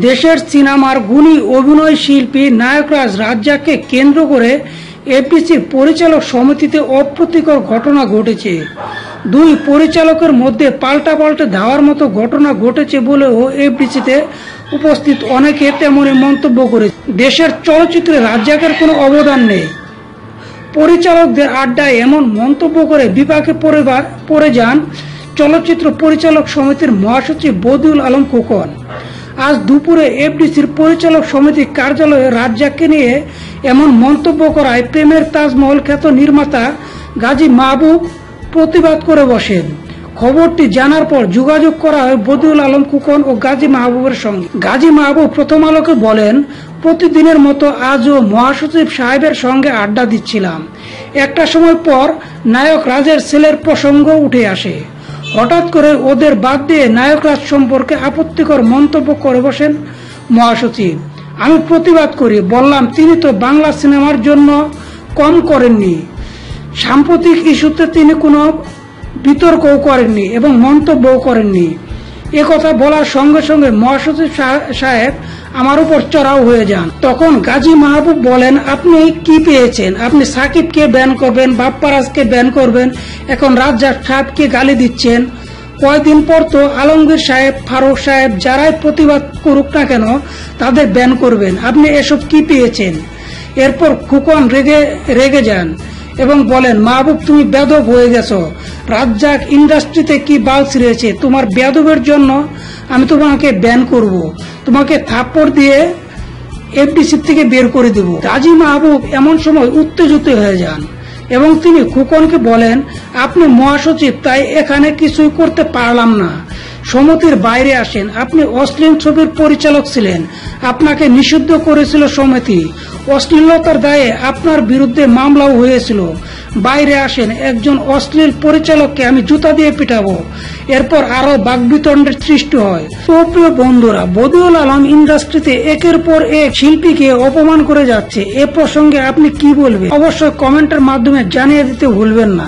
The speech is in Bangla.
দেশের সিনেমার গুণী অভিনয় শিল্পী নায়করাজ রাজ্জাককে কেন্দ্র করে এফডিসির পরিচালক সমিতিতে অপ্রীতিকর ঘটনা ঘটেছে। দুই পরিচালকের মধ্যে পাল্টাপাল্টে ধাওয়ার মতো ঘটনা ঘটেছে বলেও এফডিসিতে উপস্থিত অনেকে তেমনই মন্তব্য করে দেশের চলচ্চিত্রে রাজ্জাকের কোনো অবদান নেই। পরিচালকদের আড্ডায় এমন মন্তব্য করে বিপাকে পড়ে বা- পড়ে যান চলচ্চিত্র পরিচালক সমিতির মহাসচিব বদিউল আলম খোকন। আজ দুপুরে এফডিসির পরিচালক সমিতির কার্যালয়ে রাজ্জাককে নিয়ে এমন মন্তব্য করায় প্রেমের তাজমহল খ্যাত নির্মাতা গাজী মাহবুব প্রতিবাদ করে বসেন। খবরটি জানার পর যোগাযোগ করা হয় বদিউল আলম কুকন ও গাজী মাহবুবের সঙ্গে। গাজী মাহবুব প্রথম আলোকে বলেন, প্রতিদিনের মতো আজও মহাসচিব সাহেবের সঙ্গে আড্ডা দিচ্ছিলাম। একটা সময় পর নায়ক রাজের ছেলের প্রসঙ্গ উঠে আসে। হঠাৎ করে ওদের বাদ দিয়ে নায়ক রাজ সম্পর্কে আপত্তিকর মন্তব্য করে বসেন মহাসচিব। আমি প্রতিবাদ করি, বললাম, তিনি তো বাংলা সিনেমার জন্য কম করেননি। সাম্প্রতিক ইস্যুতে তিনি কোনো বিতর্কও করেননি এবং মন্তব্যও করেননি। কথা বলার সঙ্গে সঙ্গে মহাসচিব সাহেব আমার উপর চড়াও হয়ে যান। তখন গাজী মাহবুব বলেন, আপনি কি পেয়েছেন? আপনি সাকিবকে ব্যান করবেন, বাপ্পারাজকে ব্যান করবেন, এখন রাজ্জাক সাহেবকে গালি দিচ্ছেন। কয়েকদিন পর তো আলমগীর সাহেব, ফারুক সাহেব, যারাই প্রতিবাদ করুক না কেন, তাদের ব্যান করবেন। আপনি এসব কি পেয়েছেন? এরপর খুকন রেগে রেগে যান এবং বলেন, মাহবুব, তুমি বেদব হয়ে গেছো। রাজ্জাক ইন্ডাস্ট্রিতে কি বাল ছিঁড়েছে তোমার বেদবের জন্য আমি তোমাকে ব্যান করব। তোমাকে থাপ্পড় দিয়ে এফডিসি থেকে বের করে দেব। রাজি মাহবুব এমন সময় উত্তেজিত হয়ে যান এবং তিনি খুকনকে বলেন, আপনি মহাসচিব, তাই এখানে কিছুই করতে পারলাম না। সমিতির বাইরে আসেন। আপনি অশ্লীল ছবির পরিচালক ছিলেন। আপনাকে নিষিদ্ধ করেছিল সমিতি। অশ্লীলতার দায়ে আপনার বিরুদ্ধে মামলাও হয়েছিল। বাইরে আসেন একজন অশ্লীল পরিচালককে আমি জুতা দিয়ে পিটাবো। এরপর আরও বাগবিতণ্ডের সৃষ্টি হয়। বন্ধুরা, বদিউল আলম ইন্ডাস্ট্রিতে একের পর এক শিল্পীকে অপমান করে যাচ্ছে। এ প্রসঙ্গে আপনি কি বলবেন? অবশ্যই কমেন্টের মাধ্যমে জানিয়ে দিতে ভুলবেন না।